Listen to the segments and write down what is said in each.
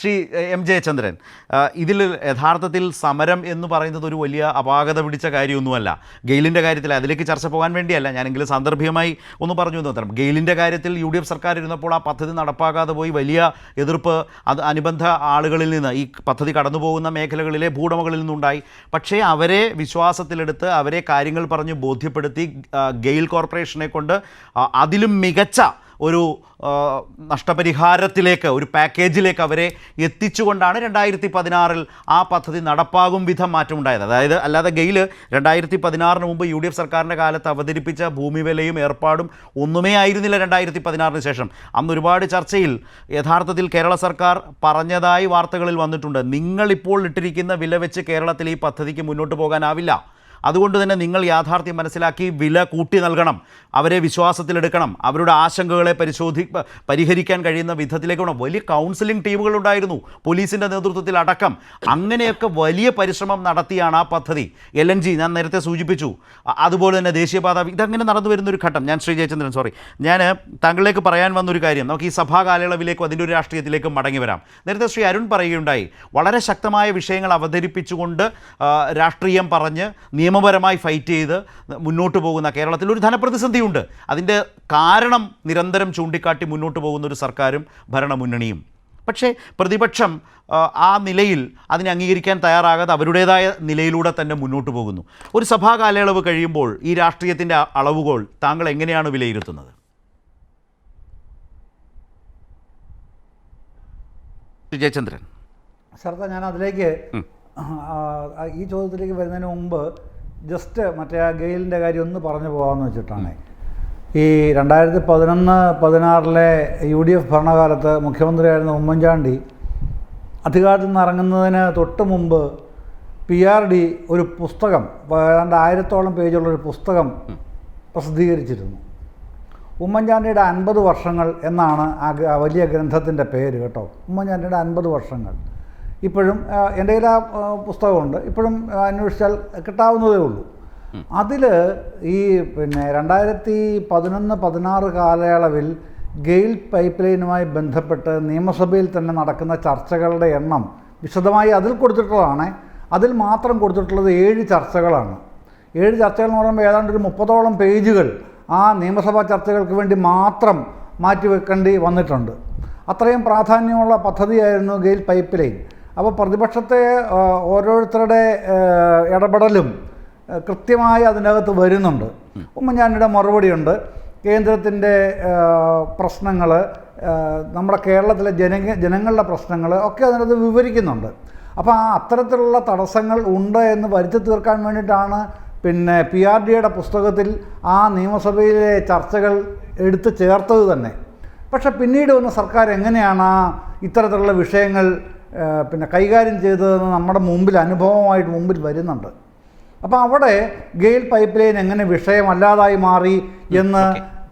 Shri M Jayachandran ഇതിൽ യഥാർത്ഥത്തിൽ സമരം എന്ന് പറയുന്നത് ഒരു വലിയ അപാകത പിടിച്ച കാര്യമൊന്നുമല്ല. ഗെയിലിന്റെ കാര്യത്തിൽ അതിലേക്ക് ചർച്ച പോകാൻ വേണ്ടിയല്ല. ഞാനെങ്കിലും സാന്ദർഭികമായി ഒന്ന് പറഞ്ഞു എന്ന് മാത്രം ഗെയിലിന്റെ കാര്യത്തിൽ യു ഡി എഫ് സർക്കാർ ഇരുന്നപ്പോൾ ആ പദ്ധതി നടപ്പാക്കാതെ പോയി വലിയ എതിർപ്പ് അത് അനുബന്ധ ആളുകളിൽ നിന്ന് ഈ പദ്ധതി കടന്നു പോകുന്ന മേഖലകളിലെ ഭൂടമകളിൽ നിന്നുണ്ടായി. പക്ഷേ അവരെ വിശ്വാസത്തിലെടുത്ത് അവരെ കാര്യങ്ങൾ പറഞ്ഞ് ബോധ്യപ്പെടുത്തി ഗെയിൽ കോർപ്പറേഷനെ കൊണ്ട് അതിലും മികച്ച ഒരു നഷ്ടപരിഹാരത്തിലേക്ക് ഒരു പാക്കേജിലേക്ക് അവരെ എത്തിച്ചുകൊണ്ടാണ് രണ്ടായിരത്തി പതിനാറിൽ ആ പദ്ധതി നടപ്പാകും വിധം മാറ്റമുണ്ടായത്. അതായത് അല്ലാതെ ഗെയിൽ രണ്ടായിരത്തി പതിനാറിന് മുമ്പ് യു ഡി എഫ് സർക്കാരിന്റെ കാലത്ത് അവതരിപ്പിച്ച ഭൂമി വിലയും ഏർപ്പാടും ഒന്നുമേ ആയിരുന്നില്ല രണ്ടായിരത്തി പതിനാറിന് ശേഷം. അന്ന് ഒരുപാട് ചർച്ചയിൽ യഥാർത്ഥത്തിൽ കേരള സർക്കാർ പറഞ്ഞതായി വാർത്തകളിൽ വന്നിട്ടുണ്ട്. നിങ്ങളിപ്പോൾ ഇട്ടിരിക്കുന്ന വില വെച്ച് കേരളത്തിൽ ഈ പദ്ധതിക്ക് മുന്നോട്ട് പോകാനാവില്ല. അതുകൊണ്ട് തന്നെ നിങ്ങൾ യാഥാർത്ഥ്യം മനസ്സിലാക്കി വില കൂട്ടി നൽകണം. അവരെ വിശ്വാസത്തിലെടുക്കണം. അവരുടെ ആശങ്കകളെ പരിശോധി പരിഹരിക്കാൻ കഴിയുന്ന വിധത്തിലേക്ക് വേണം. വലിയ കൗൺസിലിംഗ് ടീമുകൾ ഉണ്ടായിരുന്നു. പോലീസിന്റെ നേതൃത്വത്തിൽ അടക്കം. അങ്ങനെയൊക്കെ വലിയ പരിശ്രമം നടത്തിയാണ് ആ പദ്ധതി. എൽ എൻ ജി ഞാൻ നേരത്തെ സൂചിപ്പിച്ചു. അതുപോലെ തന്നെ ദേശീയപാത ഇതങ്ങനെ നടന്നു വരുന്നൊരു ഘട്ടം. ഞാൻ ശ്രീ ജയചന്ദ്രൻ സോറി ഞാൻ താങ്കളിലേക്ക് പറയാൻ വന്നൊരു കാര്യം. നമുക്ക് ഈ സഭാ കാലയളവിലേക്കും അതിന്റെ ഒരു രാഷ്ട്രീയത്തിലേക്കും മടങ്ങി വരാം. നേരത്തെ ശ്രീ അരുൺ പറയുകയുണ്ടായി. വളരെ ശക്തമായ വിഷയങ്ങൾ അവതരിപ്പിച്ചുകൊണ്ട് രാഷ്ട്രീയം പറഞ്ഞ് നിയമപരമായി ഫൈറ്റ് ചെയ്ത് മുന്നോട്ട് പോകുന്ന കേരളത്തിൽ ഒരു ധനപ്രതിസന്ധിയുണ്ട്. അതിന്റെ കാരണം നിരന്തരം ചൂണ്ടിക്കാട്ടി മുന്നോട്ട് പോകുന്ന ഒരു സർക്കാരും ഭരണമുന്നണിയും. പക്ഷേ പ്രതിപക്ഷം ആ, നിലയിൽ അതിനെ അംഗീകരിക്കാൻ തയ്യാറാകാതെ അവരുടേതായ നിലയിലൂടെ തന്നെ മുന്നോട്ട് പോകുന്നു. ഒരു സഭാ കാലയളവ് കഴിയുമ്പോൾ ഈ രാഷ്ട്രീയത്തിന്റെ അളവുകോൾ താങ്കൾ എങ്ങനെയാണ് വിലയിരുത്തുന്നത്? ജയചന്ദ്രൻ സർ ഞാൻ അതിലേക്ക് ഈ ചോദ്യത്തിലേക്ക് വരുന്നതിന് മുമ്പ് ജസ്റ്റ് മറ്റേ ആ ഗെയിലിന്റെ കാര്യം ഒന്ന് പറഞ്ഞു പോകാമെന്ന് വെച്ചിട്ടാണ്. ഈ രണ്ടായിരത്തി പതിനൊന്ന് പതിനാറിലെ യു ഡി എഫ് ഭരണകാലത്ത് മുഖ്യമന്ത്രിയായിരുന്ന ഉമ്മൻചാണ്ടി അധികാരത്തിൽ നിന്ന് ഇറങ്ങുന്നതിന് തൊട്ട് മുമ്പ് പി ആർ ഡി ഒരു പുസ്തകം ഏതാണ്ട് ആയിരത്തോളം പേജുള്ളൊരു പുസ്തകം പ്രസിദ്ധീകരിച്ചിരുന്നു. ഉമ്മൻചാണ്ടിയുടെ അൻപത് വർഷങ്ങൾ എന്നാണ് ആ വലിയ ഗ്രന്ഥത്തിന്റെ പേര് കേട്ടോ. ഉമ്മൻചാണ്ടിയുടെ അൻപത് വർഷങ്ങൾ. ഇപ്പോഴും എന്റെ കയ്യിൽ ആ പുസ്തകമുണ്ട്. ഇപ്പോഴും അന്വേഷിച്ചാൽ കിട്ടാവുന്നതേ ഉള്ളൂ. അതിൽ ഈ പിന്നെ രണ്ടായിരത്തി പതിനൊന്ന് പതിനാറ് കാലയളവിൽ ഗെയിൽ പൈപ്പ് ലൈനുമായി ബന്ധപ്പെട്ട് നിയമസഭയിൽ തന്നെ നടക്കുന്ന ചർച്ചകളുടെ എണ്ണം വിശദമായി അതിൽ കൊടുത്തിട്ടുള്ളതാണ്. അതിൽ മാത്രം കൊടുത്തിട്ടുള്ളത് ഏഴ് ചർച്ചകളാണ്. ഏഴ് ചർച്ചകൾ എന്ന് പറയുമ്പോൾ ഏതാണ്ട് ഒരു മുപ്പതോളം പേജുകൾ ആ നിയമസഭാ ചർച്ചകൾക്ക് വേണ്ടി മാത്രം മാറ്റിവെക്കേണ്ടി വന്നിട്ടുണ്ട്. അത്രയും പ്രാധാന്യമുള്ള പദ്ധതിയായിരുന്നു ഗെയിൽ പൈപ്പ് ലൈൻ അപ്പോൾ പ്രതിപക്ഷത്തെ ഓരോരുത്തരുടെ ഇടപെടലും കൃത്യമായി അതിനകത്ത് വരുന്നുണ്ട്. ഉമ്മൻചാണ്ടിയുടെ മറുപടിയുണ്ട്. കേന്ദ്രത്തിന്റെ പ്രശ്നങ്ങൾ നമ്മുടെ കേരളത്തിലെ ജന ജനങ്ങളുടെ പ്രശ്നങ്ങൾ ഒക്കെ അതിനകത്ത് വിവരിക്കുന്നുണ്ട്. അപ്പോൾ ആ അത്തരത്തിലുള്ള തടസ്സങ്ങൾ ഉണ്ട് എന്ന് വരുത്തി തീർക്കാൻ വേണ്ടിയിട്ടാണ് പിന്നെ പി ആർ ഡിയുടെ പുസ്തകത്തിൽ ആ നിയമസഭയിലെ ചർച്ചകൾ എടുത്തു ചേർത്തത് തന്നെ. പക്ഷെ പിന്നീട് വന്ന സർക്കാർ എങ്ങനെയാണ് ഇത്തരത്തിലുള്ള വിഷയങ്ങൾ പിന്നെ കൈകാര്യം ചെയ്തതെന്ന് നമ്മുടെ മുമ്പിൽ അനുഭവമായിട്ട് മുമ്പിൽ വരുന്നുണ്ട്. അപ്പോൾ അവിടെ ഗെയിൽ പൈപ്പ് ലൈൻ എങ്ങനെ വിഷയമല്ലാതായി മാറി എന്ന്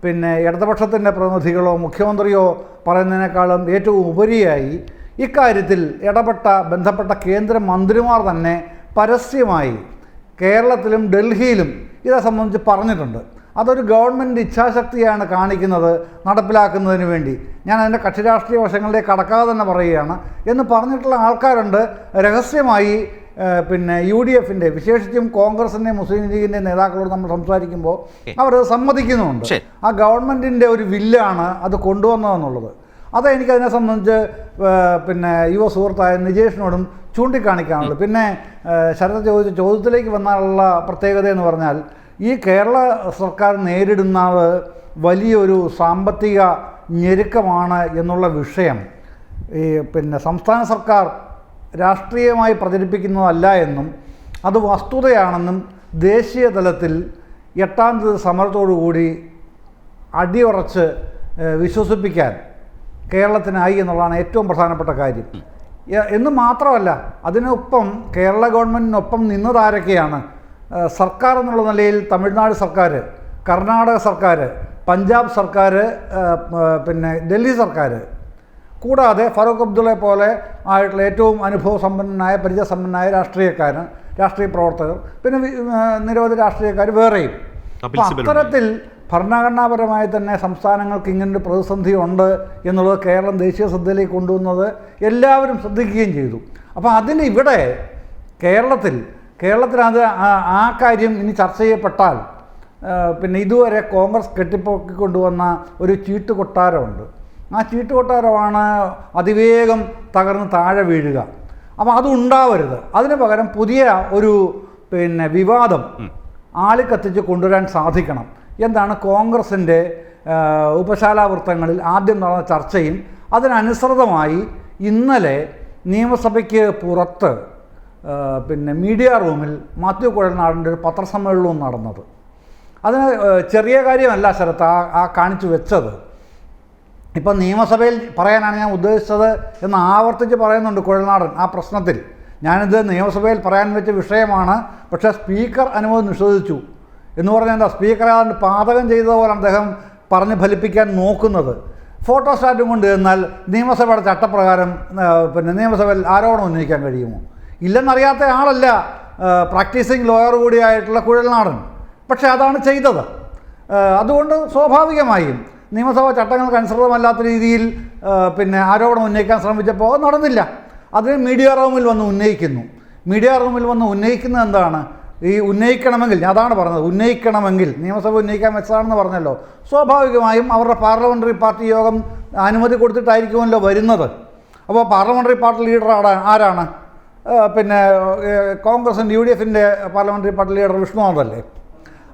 പിന്നെ ഇടതുപക്ഷത്തിന്റെ പ്രതിനിധികളോ മുഖ്യമന്ത്രിയോ പറയുന്നതിനേക്കാളും ഏറ്റവും ഉപരിയായി ഇക്കാര്യത്തിൽ ഇടപെട്ട ബന്ധപ്പെട്ട കേന്ദ്ര മന്ത്രിമാർ തന്നെ പരസ്യമായി കേരളത്തിലും ഡൽഹിയിലും ഇതേ സംബന്ധിച്ച് പറഞ്ഞിട്ടുണ്ട്. അതൊരു ഗവൺമെന്റ് ഇച്ഛാശക്തിയാണ് കാണിക്കുന്നത് നടപ്പിലാക്കുന്നതിന് വേണ്ടി. ഞാൻ അതിന്റെ കക്ഷി രാഷ്ട്രീയ വശങ്ങളിലേക്ക് കടക്കാതെ തന്നെ പറയുകയാണ്. എന്ന് പറഞ്ഞിട്ടുള്ള ആൾക്കാരുണ്ട്. രഹസ്യമായി പിന്നെ യു ഡി എഫിന്റെ വിശേഷിച്ചും കോൺഗ്രസിന്റെ മുസ്ലിം ലീഗിന്റെ നേതാക്കളോട് നമ്മൾ സംസാരിക്കുമ്പോൾ അവർ സമ്മതിക്കുന്നുണ്ട്. ആ ഗവൺമെന്റിന്റെ ഒരു വില്ലാണ് അത് കൊണ്ടുവന്നതെന്നുള്ളത്. അത് എനിക്കതിനെ സംബന്ധിച്ച് പിന്നെ യുവ സുഹൃത്തായ നിജേഷിനോടും ചൂണ്ടിക്കാണിക്കാനുള്ളൂ പിന്നെ ശരത് ചോദിച്ച ചോദ്യത്തിലേക്ക് വന്നാലുള്ള പ്രത്യേകത എന്ന് പറഞ്ഞാൽ ഈ കേരള സർക്കാർ നേരിടുന്നത് വലിയൊരു സാമ്പത്തിക ഞെരുക്കമാണ് എന്നുള്ള വിഷയം ഈ പിന്നെ സംസ്ഥാന സർക്കാർ രാഷ്ട്രീയമായി പ്രചരിപ്പിക്കുന്നതല്ല എന്നും അത് വസ്തുതയാണെന്നും ദേശീയ തലത്തിൽ എട്ടാം തീയതി സമരത്തോടുകൂടി അടിയുറച്ച് വിശ്വസിപ്പിക്കാൻ കേരളത്തിനായി എന്നുള്ളതാണ് ഏറ്റവും പ്രധാനപ്പെട്ട കാര്യം. എന്ന് മാത്രമല്ല അതിനൊപ്പം കേരള ഗവൺമെന്റിനൊപ്പം നിന്നതാരൊക്കെയാണ് സർക്കാർ എന്നുള്ള നിലയിൽ തമിഴ്നാട് സർക്കാർ കർണാടക സർക്കാർ പഞ്ചാബ് സർക്കാർ പിന്നെ ഡൽഹി സർക്കാർ. കൂടാതെ ഫറൂഖ് അബ്ദുള്ളയെ പോലെ ആയിട്ടുള്ള ഏറ്റവും അനുഭവ അനുഭവസമ്പന്നനായ പരിചയസമ്പന്നനായ രാഷ്ട്രീയക്കാരൻ രാഷ്ട്രീയ പ്രവർത്തകർ പിന്നെ നിരവധി രാഷ്ട്രീയക്കാർ വേറെയും. അപ്പോൾ അത്തരത്തിൽ ഭരണഘടനാപരമായി തന്നെ സംസ്ഥാനങ്ങൾക്ക് ഇങ്ങനൊരു പ്രതിസന്ധി ഉണ്ട് എന്നുള്ളത് കേരളം ദേശീയ ശ്രദ്ധയിലേക്ക് കൊണ്ടുവന്നത് എല്ലാവരും ശ്രദ്ധിക്കുകയും ചെയ്തു. അപ്പോൾ അതിന് ഇവിടെ കേരളത്തിൽ കേരളത്തിൽ അത് ആ- കാര്യം ഇനി ചർച്ച ചെയ്യപ്പെട്ടാൽ പിന്നെ ഇതുവരെ കോൺഗ്രസ് കെട്ടിപ്പൊക്കിക്കൊണ്ടുവന്ന ഒരു ചീട്ട് കൊട്ടാരമുണ്ട്. ആ ചീട്ട് കൊട്ടാരമാണ് അതിവേഗം തകർന്ന് താഴെ വീഴുക. അപ്പോൾ അത് ഉണ്ടാവരുത്. അതിന് പകരം പുതിയ ഒരു പിന്നെ വിവാദം ആളിക്കത്തിച്ച് കൊണ്ടുവരാൻ സാധിക്കണം. എന്താണ് കോൺഗ്രസിന്റെ ഉപശാലാ ഉപശാലാവൃത്തങ്ങളിൽ ആദ്യം നടന്ന ചർച്ചയും അതിനനുസൃതമായി ഇന്നലെ നിയമസഭയ്ക്ക് പുറത്ത് പിന്നെ മീഡിയ റൂമിൽ മാത്യു കുഴൽനാടിന്റെ ഒരു പത്രസമ്മേളനവും നടന്നത്. അതിന് ചെറിയ കാര്യമല്ല ശരത്ത് ആ ആ കാണിച്ചു വെച്ചത്. ഇപ്പം നിയമസഭയിൽ പറയാനാണ് ഞാൻ ഉദ്ദേശിച്ചത് എന്ന് ആവർത്തിച്ച് പറയുന്നുണ്ട് കുഴൽനാടൻ ആ പ്രശ്നത്തിൽ. ഞാനിത് നിയമസഭയിൽ പറയാൻ വെച്ച വിഷയമാണ് പക്ഷേ സ്പീക്കർ അനുമതി നിഷേധിച്ചു. എന്ന് പറഞ്ഞാൽ എന്താ? സ്പീക്കർ ഏതാണ്ട് പാതകം ചെയ്തതുപോലെ അദ്ദേഹം പറഞ്ഞ് ഫലിപ്പിക്കാൻ നോക്കുന്നത്. ഫോട്ടോസ്റ്റാറ്റും കൊണ്ട് ചെന്നാൽ നിയമസഭയുടെ ചട്ടപ്രകാരം പിന്നെ നിയമസഭയിൽ ആരോപണം ഉന്നയിക്കാൻ കഴിയുമോ? ഇല്ലെന്നറിയാത്ത ആളല്ല പ്രാക്ടീസിങ് ലോയർ കൂടിയായിട്ടുള്ള കുഴൽനാടൻ. പക്ഷേ അതാണ് ചെയ്തത്. അതുകൊണ്ട് സ്വാഭാവികമായും നിയമസഭാ ചട്ടങ്ങൾക്ക് അനുസൃതമല്ലാത്ത രീതിയിൽ പിന്നെ ആരോപണം ഉന്നയിക്കാൻ ശ്രമിച്ചപ്പോൾ അത് നടന്നില്ല. അതിന് മീഡിയ റൂമിൽ വന്ന് ഉന്നയിക്കുന്നു. മീഡിയ റൂമിൽ വന്ന് ഉന്നയിക്കുന്നത് എന്താണ്? ഈ ഉന്നയിക്കണമെങ്കിൽ അതാണ് പറഞ്ഞത് ഉന്നയിക്കണമെങ്കിൽ നിയമസഭ ഉന്നയിക്കാൻ വെച്ചതാണെന്ന് പറഞ്ഞല്ലോ. സ്വാഭാവികമായും അവരുടെ പാർലമെന്ററി പാർട്ടി യോഗം അനുമതി കൊടുത്തിട്ടായിരിക്കുമല്ലോ വരുന്നത്. അപ്പോൾ പാർലമെന്ററി പാർട്ടി ലീഡർ ആരാണ്? പിന്നെ കോൺഗ്രസിന്റെ യു ഡി എഫിന്റെ പാർലമെന്ററി പാർട്ടി ലീഡർ വിഷ്ണുനാഥല്ലേ?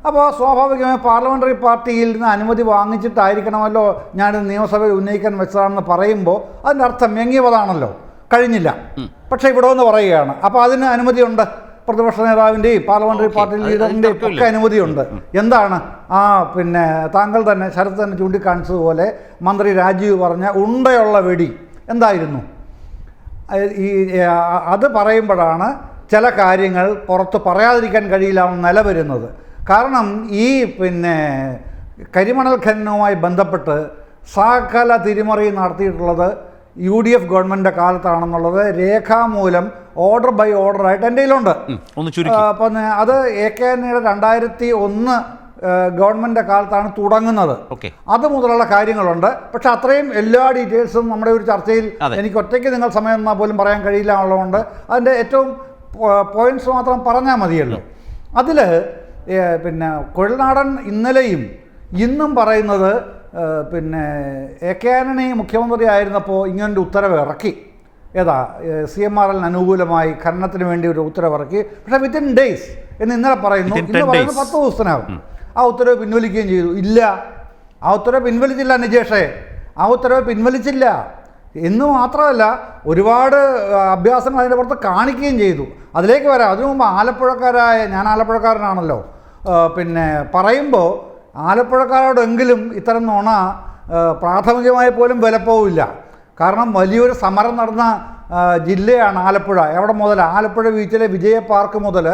അപ്പോൾ സ്വാഭാവികമായി പാർലമെന്ററി പാർട്ടിയിൽ നിന്ന് അനുമതി വാങ്ങിച്ചിട്ടായിരിക്കണമല്ലോ ഞാൻ നിയമസഭയിൽ ഉന്നയിക്കാൻ വെച്ചതാണെന്ന് പറയുമ്പോൾ അതിന്റെ അർത്ഥം എങ്ങിയതാണല്ലോ കഴിഞ്ഞില്ല. പക്ഷേ ഇവിടെ ഒന്ന് പറയുകയാണ്. അപ്പോൾ അതിന് അനുമതിയുണ്ട്. പ്രതിപക്ഷ നേതാവിന്റെയും പാർലമെന്ററി പാർട്ടി ലീഡറിന്റെയും ഒക്കെ അനുമതിയുണ്ട്. എന്താണ്? ആ പിന്നെ താങ്കൾ തന്നെ ശരത് തന്നെ ചൂണ്ടിക്കാണിച്ചതുപോലെ മന്ത്രി രാജീവ് പറഞ്ഞ ഉണ്ടയുള്ള വെടി എന്തായിരുന്നു? ഈ അത് പറയുമ്പോഴാണ് ചില കാര്യങ്ങൾ പുറത്ത് പറയാതിരിക്കാൻ കഴിയില്ല നില വരുന്നത് കാരണം ഈ പിന്നെ കരിമണൽ ഖനനവുമായി ബന്ധപ്പെട്ട് സകല തിരിമറി നടത്തിയിട്ടുള്ളത് യു ഡി എഫ് ഗവൺമെന്റിന്റെ കാലത്താണെന്നുള്ളത് രേഖാമൂലം ഓർഡർ ബൈ ഓർഡർ ആയിട്ട് എന്റെ കയ്യിലുണ്ട്. അപ്പം അത് എ കെ എണ്ണയുടെ രണ്ടായിരത്തി ഒന്ന് ഗവൺമെന്റിന്റെ കാലത്താണ് തുടങ്ങുന്നത്. ഓക്കെ. അത് മുതലുള്ള കാര്യങ്ങളുണ്ട്. പക്ഷെ അത്രയും എല്ലാ ഡീറ്റെയിൽസും നമ്മുടെ ഒരു ചർച്ചയിൽ എനിക്ക് ഒറ്റയ്ക്ക് നിങ്ങൾ സമയം എന്നാൽ പോലും പറയാൻ കഴിയില്ല എന്നുള്ളതുകൊണ്ട് അതിന്റെ ഏറ്റവും പോയിന്റ്സ് മാത്രം പറഞ്ഞാൽ മതിയല്ലോ. അതിൽ പിന്നെ കുഴൽനാടൻ ഇന്നലെയും ഇന്നും പറയുന്നത് പിന്നെ എ കെ ആന്റണി മുഖ്യമന്ത്രി ആയിരുന്നപ്പോൾ ഇങ്ങനൊരു ഉത്തരവ് ഇറക്കി. ഏതാ സി എം ആർ എല്ലിന് അനുകൂലമായി ഖനനത്തിന് വേണ്ടി ഒരു ഉത്തരവ് ഇറക്കി. പക്ഷേ വിത്തിൻ ഡേയ്സ് എന്ന് ഇന്നലെ പറയുന്നു. ഇന്ന് 10 പറയുന്നത് പത്ത് ദിവസത്തിനകം. ആ ഉത്തരവ് പിൻവലിക്കുകയും ചെയ്തു. ഇല്ല. ആ ഉത്തരവ് പിൻവലിച്ചില്ല നിജേഷേ. ആ ഉത്തരവ് പിൻവലിച്ചില്ല. എന്ന് മാത്രമല്ല ഒരുപാട് അഭ്യാസങ്ങൾ അതിന്റെ പുറത്ത് കാണിക്കുകയും ചെയ്തു. അതിലേക്ക് വരാം. അതിനു മുമ്പ് ആലപ്പുഴക്കാരായ ഞാൻ ആലപ്പുഴക്കാരനാണല്ലോ. പിന്നെ പറയുമ്പോൾ ആലപ്പുഴക്കാരോടെങ്കിലും ഇത്തരം നുണ പ്രാഥമികമായി പോലും വിലപ്പോവില്ല. കാരണം വലിയൊരു സമരം നടന്ന ജില്ലയാണ് ആലപ്പുഴ. എവിടെ മുതൽ? ആലപ്പുഴ ബീച്ചിലെ വിജയ പാർക്ക് മുതൽ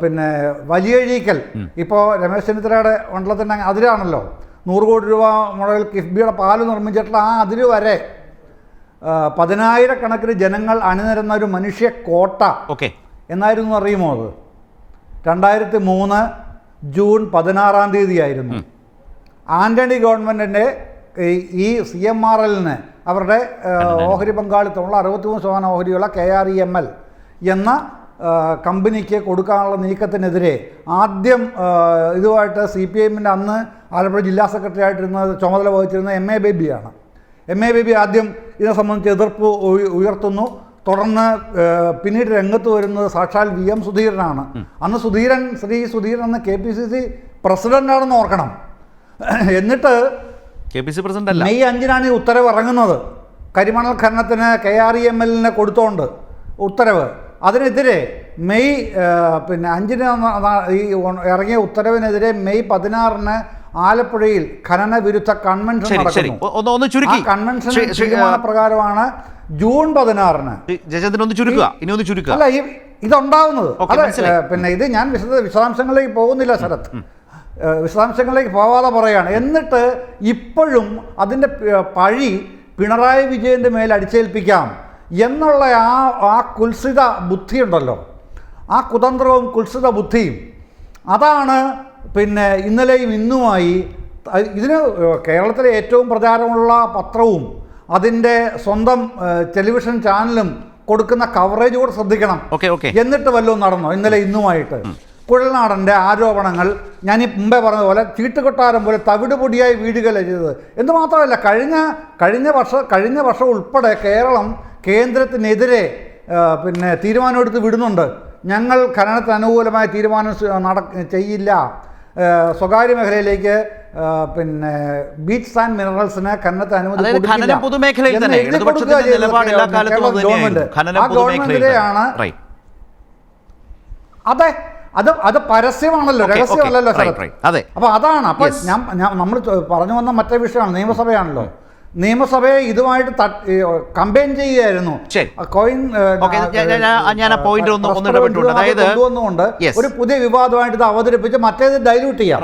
പിന്നെ വലിയഴീക്കൽ. ഇപ്പോൾ രമേശ് ചെന്നിത്തലയുടെ മണ്ഡലത്തിന്റെ അതിരാണല്ലോ. നൂറ് കോടി രൂപ മുതൽ കിഫ്ബിയുടെ പാൽ നിർമ്മിച്ചിട്ടുള്ള ആ അതിര് വരെ പതിനായിരക്കണക്കിന് ജനങ്ങൾ അണിനിരന്ന ഒരു മനുഷ്യ കോട്ട. ഓക്കെ. എന്നായിരുന്നു അറിയുമോ അത്? രണ്ടായിരത്തി മൂന്ന് ജൂൺ പതിനാറാം തീയതിയായിരുന്നു. ആന്റണി ഗവൺമെന്റിന്റെ ഈ സി എം ആർ എല്ലിന് അവരുടെ ഓഹരി പങ്കാളിത്തമുള്ള അറുപത്തിമൂന്ന് ശതമാനം ഓഹരിയുള്ള K R E M L എന്ന കമ്പനിക്ക് കൊടുക്കാനുള്ള നീക്കത്തിനെതിരെ ആദ്യം ഇതുമായിട്ട് സി പി എമ്മിന്റെ അന്ന് ആലപ്പുഴ ജില്ലാ സെക്രട്ടറി ആയിട്ടിരുന്ന ചുമതല വഹിച്ചിരുന്ന എം എ ബേബിയാണ്. എം എ ബേബി ആദ്യം ഇതിനെ സംബന്ധിച്ച് എതിർപ്പ് ഉയർത്തുന്നു. തുടർന്ന് പിന്നീട് രംഗത്ത് വരുന്നത് സാക്ഷാൽ വി എം സുധീരനാണ്. അന്ന് സുധീരൻ ശ്രീ സുധീരൻ അന്ന് കെ പി സി സി പ്രസിഡന്റാണെന്ന് ഓർക്കണം. എന്നിട്ട് കെ പി സി പ്രസിഡന്റ് അല്ല മെയ് അഞ്ചിനാണ് ഈ ഉത്തരവ് ഇറങ്ങുന്നത്. കരിമണൽ ഖനനത്തിന് കെ ആർ ഇ എം എല്ലിനെ കൊടുത്തോണ്ട് ഉത്തരവ്. അതിനെതിരെ മെയ് പിന്നെ അഞ്ചിന് ഈ ഇറങ്ങിയ ഉത്തരവിനെതിരെ മെയ് പതിനാറിന് ആലപ്പുഴയിൽ ഖനന വിരുദ്ധ കൺവെൻഷൻ നടക്കുന്നു. കൺവെൻഷൻ ശ്രീ- ശ്രീ- തീരുമാന പ്രകാരമാണ് ജൂൺ പതിനാറിന്. അല്ല ഈ ഇതുണ്ടാവുന്നത്. അത് പിന്നെ ഇത് ഞാൻ വിശദ വിശദാംശങ്ങളിലേക്ക് പോകുന്നില്ല ശരത്. വിശദാംശങ്ങളിലേക്ക് പോവാതെ പറയാണ് എന്നിട്ട് ഇപ്പോഴും അതിന്റെ പഴി പിണറായി വിജയന്റെ മേൽ അടിച്ചേൽപ്പിക്കാം എന്നുള്ള ആ ആ കുൽസിത ബുദ്ധിയുണ്ടല്ലോ. ആ കുതന്ത്രവും കുൽസിത ബുദ്ധിയും. അതാണ് പിന്നെ ഇന്നലെയും ഇന്നുമായി ഇതിന് കേരളത്തിലെ ഏറ്റവും പ്രചാരമുള്ള പത്രവും അതിന്റെ സ്വന്തം ടെലിവിഷൻ ചാനലും കൊടുക്കുന്ന കവറേജ് കൂടെ ശ്രദ്ധിക്കണം. Okay okay. എന്നിട്ട് വല്ലതും നടന്നോ? ഇന്നലെ ഇന്നുമായിട്ട്. കുഴൽനാടന്റെ ആരോപണങ്ങൾ ഞാൻ ഈ മുമ്പേ പറഞ്ഞതുപോലെ ചീട്ടുകൊട്ടാരം പോലെ തവിട് പൊടിയായി വീടുകൾ ചെയ്തത്. എന്ന് മാത്രമല്ല കഴിഞ്ഞ കഴിഞ്ഞ വർഷം കഴിഞ്ഞ വർഷം ഉൾപ്പെടെ കേരളം കേന്ദ്രത്തിനെതിരെ പിന്നെ തീരുമാനമെടുത്ത് വിടുന്നുണ്ട്. ഞങ്ങൾ ഖനനത്തിന് അനുകൂലമായ തീരുമാനം നട ചെയ്യില്ല. സ്വകാര്യ മേഖലയിലേക്ക് പിന്നെ ബീച്ച് ആൻഡ് മിനറൽസിന് ഖനനത്തിന് അനുമതി കൊടുക്കുക അത് ഗവൺമെന്റ്. ഖനനം ആ ഗവൺമെന്റിനെയാണ് റൈറ്റ് അതെ അത് അത് പരസ്യമാണല്ലോ രഹസ്യമല്ലല്ലോ. അതെ. അപ്പൊ അതാണ്. അപ്പൊ ഞാൻ നമ്മൾ പറഞ്ഞു വന്ന മറ്റേ വിഷയമാണ് നിയമസഭയാണല്ലോ. നിയമസഭയെ ഇതുമായിട്ട് കമ്പയിൻ ചെയ്യുകയായിരുന്നു. കോയിൻ ഞാൻ- ആ ഒന്ന് അതായത്. ഒരു പുതിയ വിവാദമായിട്ട് ഇത് അവതരിപ്പിച്ച് മറ്റേത് ഡൈല്യൂട്ട് ചെയ്യാം